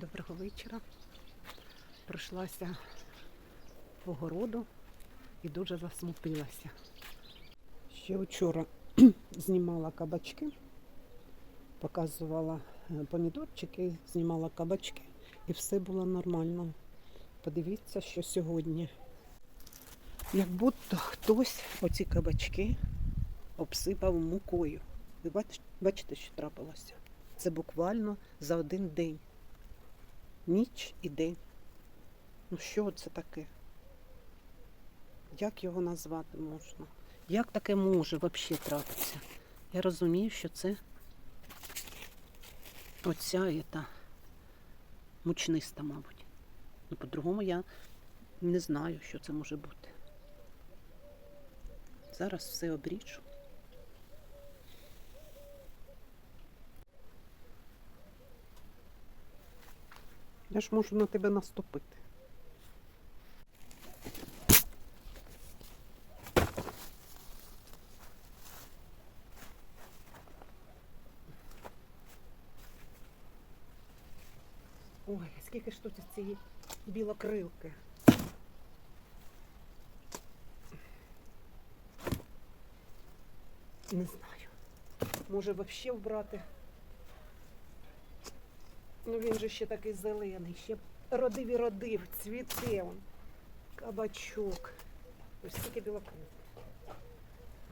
Доброго вечора. Пройшлася по городу і дуже засмутилася. Ще вчора знімала кабачки, показувала е, помідорчики, знімала кабачки і все було нормально. Подивіться, що сьогодні. Як будто хтось оці кабачки обсипав мукою. Ви бачите, що трапилося? Це буквально за один день. Ніч і день. Ну що це таке? Як його назвати можна? Як таке може взагалі трапитися? Я розумію, що це оця ета, мучниста, мабуть. Ну, по-другому я не знаю, що це може бути. Зараз все обріжу. Я ж можу на тебе наступити. Ой, скільки ж тут цієї білокрилки. Не знаю. Може взагалі вбрати. Ну він же ще такий зелений, ще родив і родив, цвіте он. Кабачок. Ось скільки білокрил.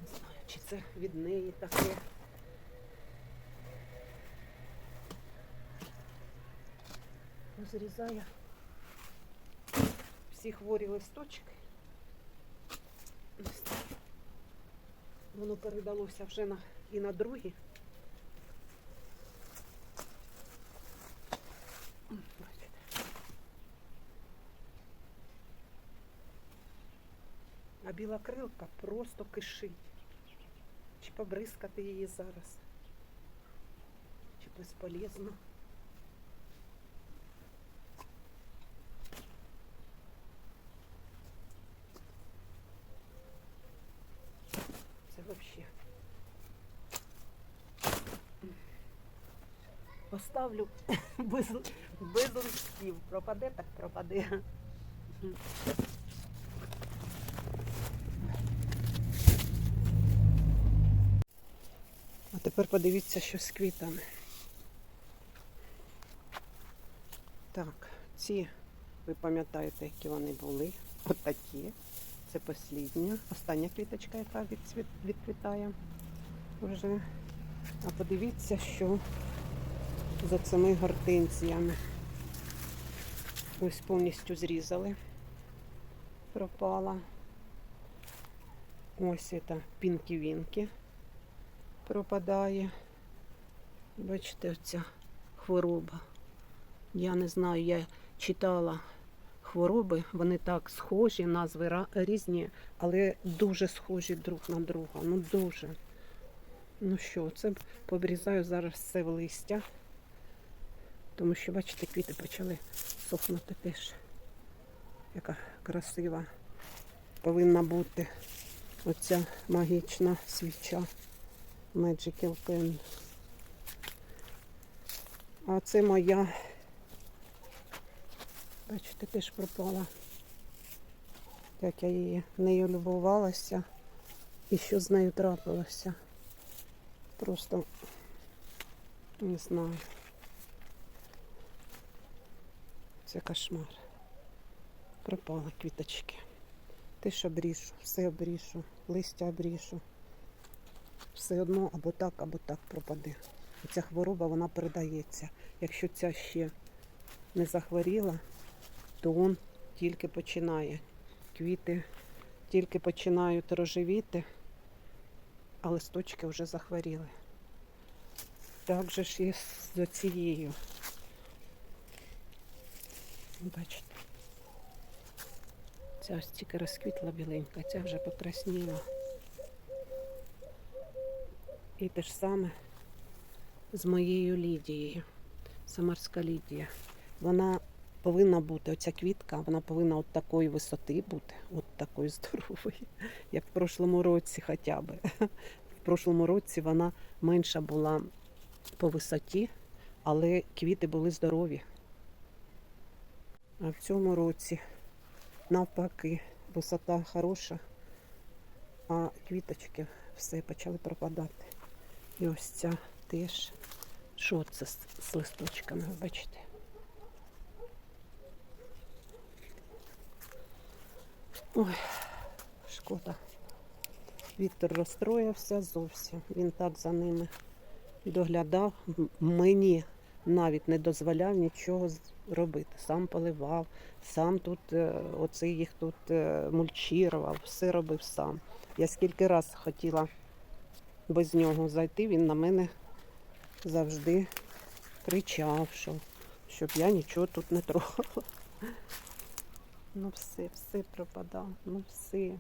Не знаю, чи це від неї таке. Розрізаю всі хворі листочки. Воно передалося вже на, і на другі. Біла крилка просто кишить. Чи побризкати її зараз? Чи безполезно? Це взагалі. Поставлю без, без листів. Пропаде, так пропаде. Тепер подивіться, що з квітами. Так, ці, ви пам'ятаєте, які вони були. От такі. Це послідня, остання квіточка, яка відквітає вже. А подивіться, що за цими гортензіями. Ось повністю зрізали. Пропала. Ось це пінкі-вінки пропадає. Бачите, оця хвороба. Я не знаю, я читала хвороби, вони так схожі, назви різні, але дуже схожі друг на друга. Ну дуже. Ну що, це побрізаю зараз все в листя. Тому що, бачите, квіти почали сохнути теж. Яка красива повинна бути оця магічна свіча Magical Pen. А це моя, бачите, теж пропала. Як я її нею любувалася і що з нею трапилося. Просто не знаю. Це кошмар. Пропали квіточки. Теж обріжу, все обріжу, листя обріжу. Все одно або так, або так пропаде. Ця хвороба вона передається. Якщо ця ще не захворіла, то он тільки починає. Квіти тільки починають рожевіти, а листочки вже захворіли. Так же ж і з цією. Бачите. Ця ось тільки розквітла біленька, ця вже покрасніла. І те ж саме з моєю Лідією. Самарська Лідія. Вона повинна бути, оця квітка, вона повинна от такої висоти бути, от такої здорової, як в прошлому році хоча б. В прошлому році вона менша була по висоті, але квіти були здорові. А в цьому році навпаки висота хороша, а квіточки все почали пропадати. І ось ця теж. Що це з, листочками, ви бачите? Ой, шкода. Віктор розстроївся зовсім. Він так за ними доглядав. Мені навіть не дозволяв нічого робити. Сам поливав, сам тут е, оце їх тут е, мульчірував, все робив сам. Я скільки раз хотіла без нього зайти, він на мене завжди кричав, що, щоб я нічого тут не трогала. Ну все, все пропадало, ну все.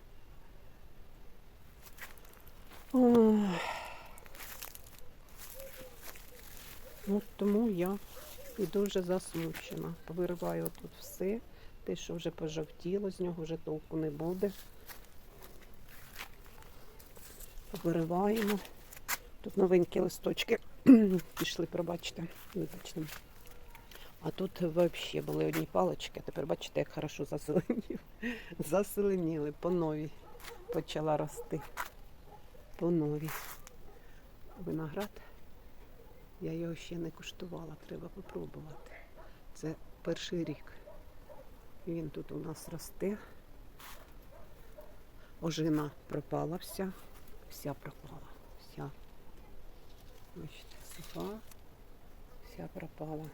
Ну, тому я і дуже засмучена. Повириваю тут все, те, що вже пожовтіло, з нього вже толку не буде. Вириваємо. Тут новенькі листочки пішли, пробачте, вибачте. А тут взагалі були одні палички, а тепер бачите, як хорошо зазеленів. Заселеніли по новій. Почала рости. По новій. Виноград. Я його ще не куштувала, треба попробувати. Це перший рік. Він тут у нас росте. Ожина пропала вся. Вся пропала. Вся. Бачите, суха. Вся пропала.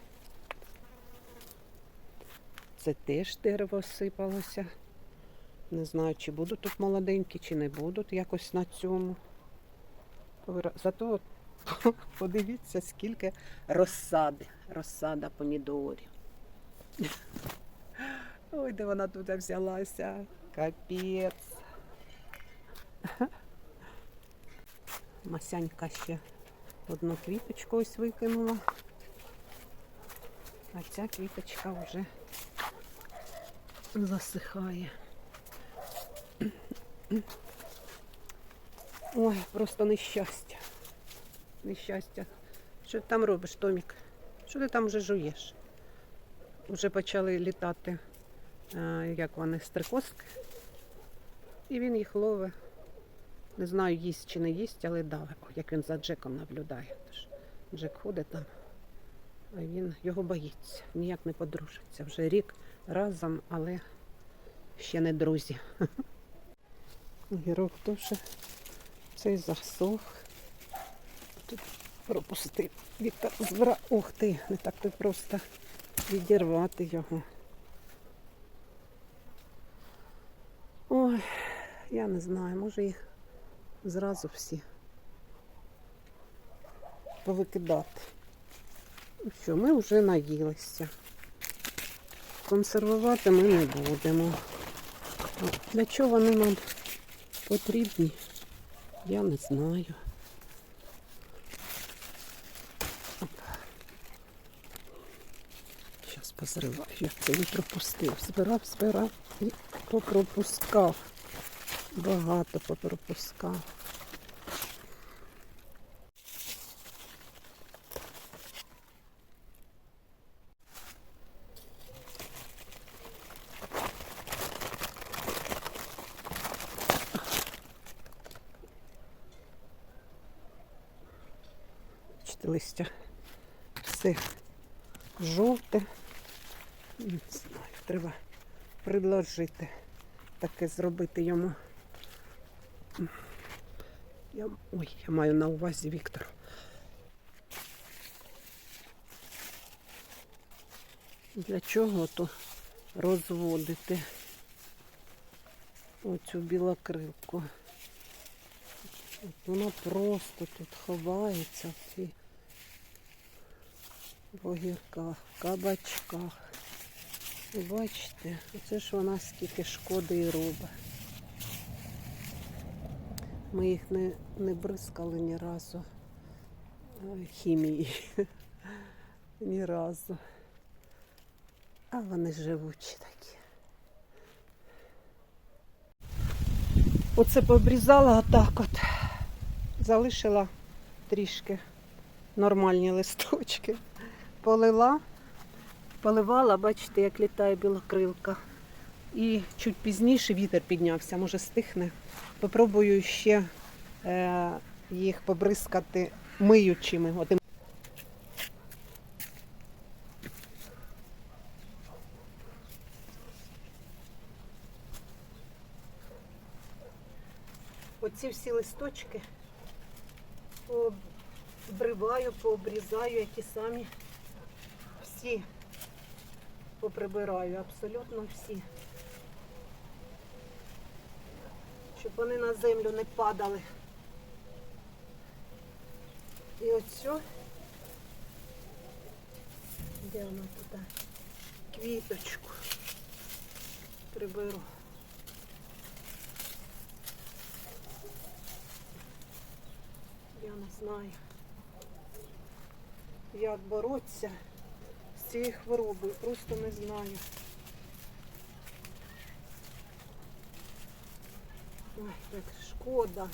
Це теж дерево осипалося. Не знаю, чи будуть тут молоденькі, чи не будуть якось на цьому. Зато подивіться, скільки розсади. Розсада помідорів. Ой, де вона тут взялася. Капець. Масянька ще одну квіточку ось викинула. А ця квіточка вже засихає. Ой, просто нещастя. Нещастя. Що ти там робиш, Томік? Що ти там вже жуєш? Вже почали літати, е, як вони, стрикоски. І він їх ловить. Не знаю, їсть чи не їсть, але давить. Як він за Джеком наблюдає. Тож Джек ходить там, а він його боїться. Ніяк не подружиться. Вже рік разом, але ще не друзі. Гірок теж цей засох. Тут пропустив. Віктор збира. Ух ти, не так то просто відірвати його. Ой, я не знаю, може їх зразу всі повикидати. Ну Що, ми вже наїлися. Консервувати ми не будемо. Для чого вони нам потрібні? Я не знаю. Зараз позриваю, як це він пропустив. Збирав, збирав і попропускав. Багато попропускав. Листя все жовте. Не знаю, треба предложити таке зробити йому. Я, ой, я маю на увазі Віктор. Для чого то розводити оцю білокрилку? Вона просто тут ховається в цій огірках, кабачках. Бачите, оце ж вона скільки шкоди і робить. Ми їх не, не бризкали ні разу е, хімії. Ні разу. А вони живучі такі. Оце пообрізала отак от. Залишила трішки нормальні листочки. Полила Поливала, бачите, як літає білокрилка. І чуть пізніше вітер піднявся, може стихне. Попробую ще е, їх побризкати миючими. Оці всі листочки обриваю, пообрізаю, які самі всі поприбираю, абсолютно всі. Щоб вони на землю не падали. І оцю, де вона тут? Квіточку приберу. Я не знаю, як боротися з цією хворобою, просто не знаю. Ой, як шкода.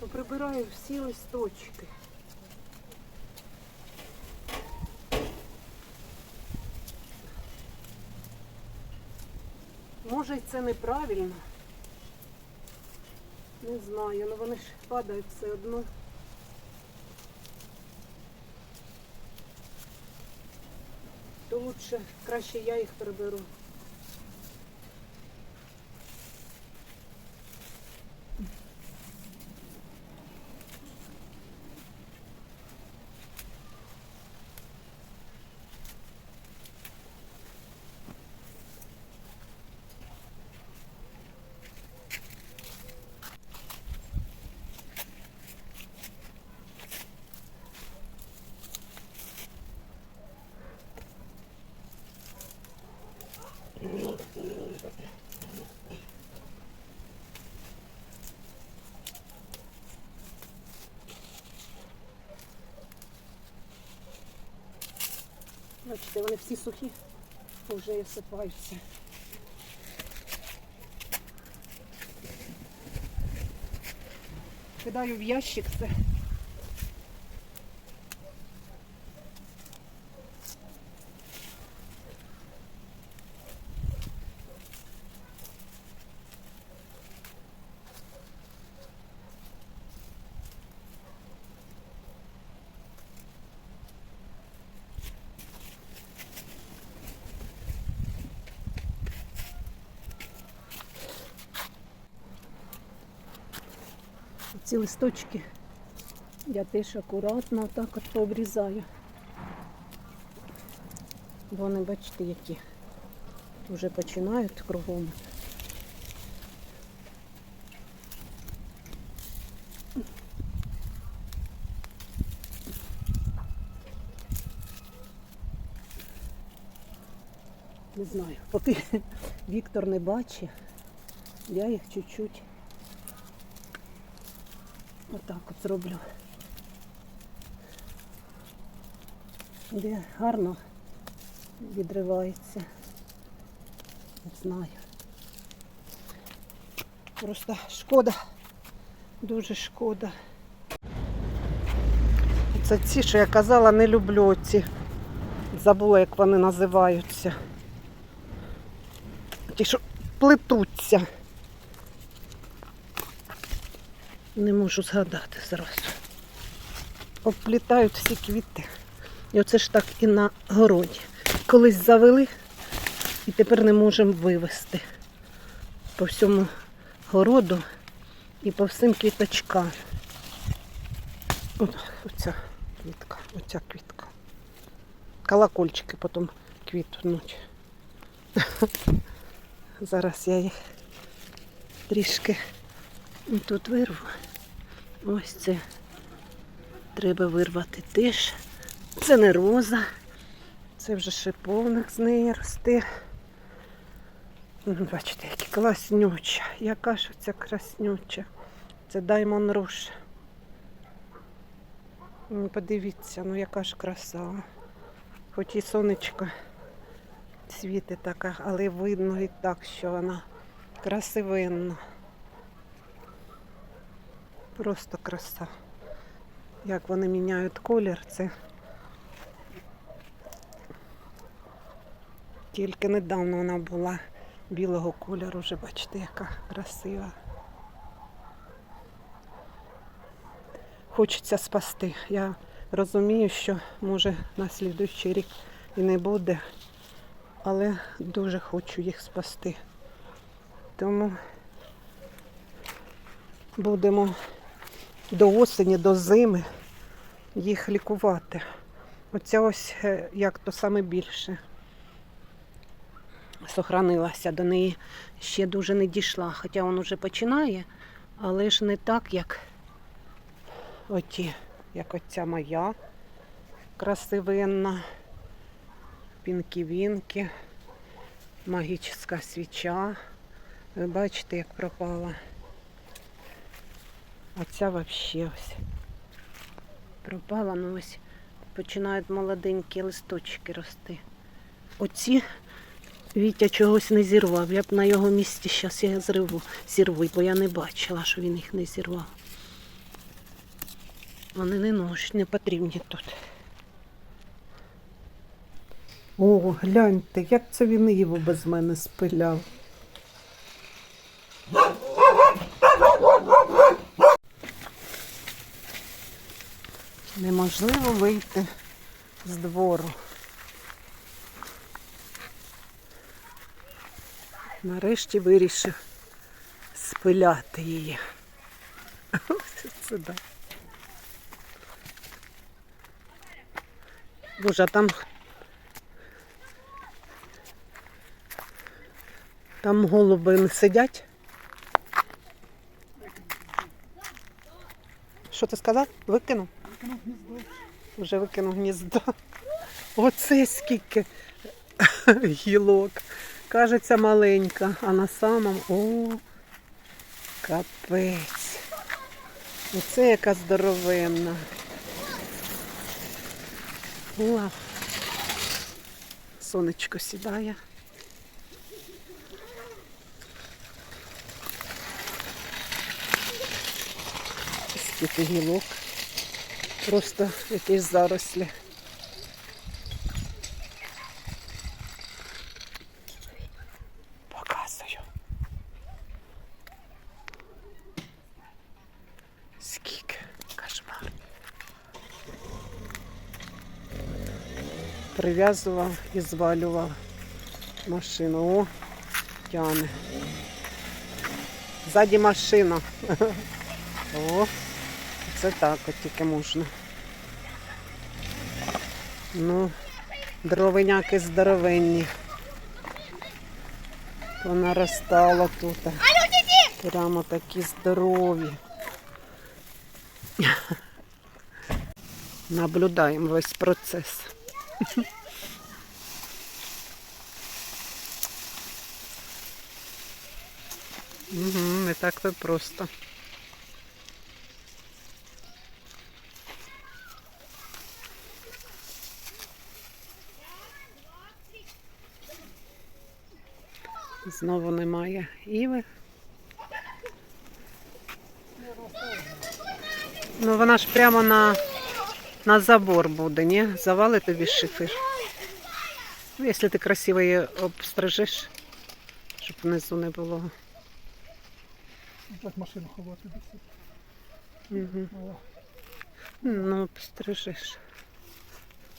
Поприбираю всі листочки. Може це неправильно. Не знаю, але вони ж падають все одно. То лучше, краще я їх приберу. Бачите, вони всі сухі, вже і осипаються. Кидаю в ящик це. Ці листочки я теж акуратно так от пообрізаю. Бо вони, бачите, які вже починають кругом. Не знаю, поки Віктор не бачить, я їх чуть-чуть Отак от зроблю. Де гарно відривається. Не знаю. Просто шкода. Дуже шкода. Це ці, що я казала, не люблю ці. Забула, як вони називаються. Ті, що плетуться. Не можу згадати зразу. Обплітають всі квіти. І оце ж так і на городі. Колись завели і тепер не можемо вивезти по всьому городу і по всім квіточкам. Оця квітка, оця квітка. Колокольчики потім квітнуть. Зараз я їх трішки тут вирву. Ось це треба вирвати теж. Це не роза, це вже шиповник з неї росте. Ну, Бачите, які класнюча. Яка ж ця краснюча. Це Даймон Руш. Ну, Подивіться, ну яка ж краса. Хоч і сонечко світить така, але видно і так, що вона Красивенно. Просто краса. Як вони міняють колір, це тільки недавно вона була білого кольору, вже бачите, яка красива. Хочеться спасти. Я розумію, що може на слідуючий рік і не буде, але дуже хочу їх спасти. Тому будемо до осені, до зими їх лікувати. Оця ось е, як то саме більше сохранилася, до неї ще дуже не дійшла. Хоча він вже починає, але ж не так, як оті, як оця моя красивенна, пінкі-вінки, магічна свіча. Ви бачите, як пропала. А ця взагалі ось пропала, ну ось починають молоденькі листочки рости. Оці Вітя чогось не зірвав. Я б на його місці зараз я зриву, зірву, бо я не бачила, що він їх не зірвав. Вони не нож, не потрібні тут. О, гляньте, як це він Іву без мене спиляв. Неможливо вийти з двору. Нарешті вирішив спиляти її. Ось це да. Боже, а там. Там голуби не сидять. Що ти сказав? Викинув? Вже викинув гніздо. Оце скільки гілок. Кажеться маленька, а на самому о, капець. Оце яка здоровенна. О, сонечко сідає. Скільки гілок. Просто якісь зарослі. Показую. Скільки кошмар. Прив'язував і звалював машину. О, тяне. Ззаді машина. О, це так от тільки можна. Ну, дровиняки здоровенні. Понаростало тут. Прямо такі здорові. Наблюдаємо весь процес. Угу, не так то просто. Знову немає Іви. Ну вона ж прямо на, на забор буде, ні? Завали тобі шифер. Ну, якщо ти красиво її обстрижеш, щоб внизу не було. Так машину ховати. Угу. Ну, обстрижеш.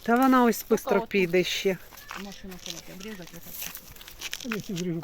Та вона ось швидко піде ще. Машину обрізати отак. Я ці зріжу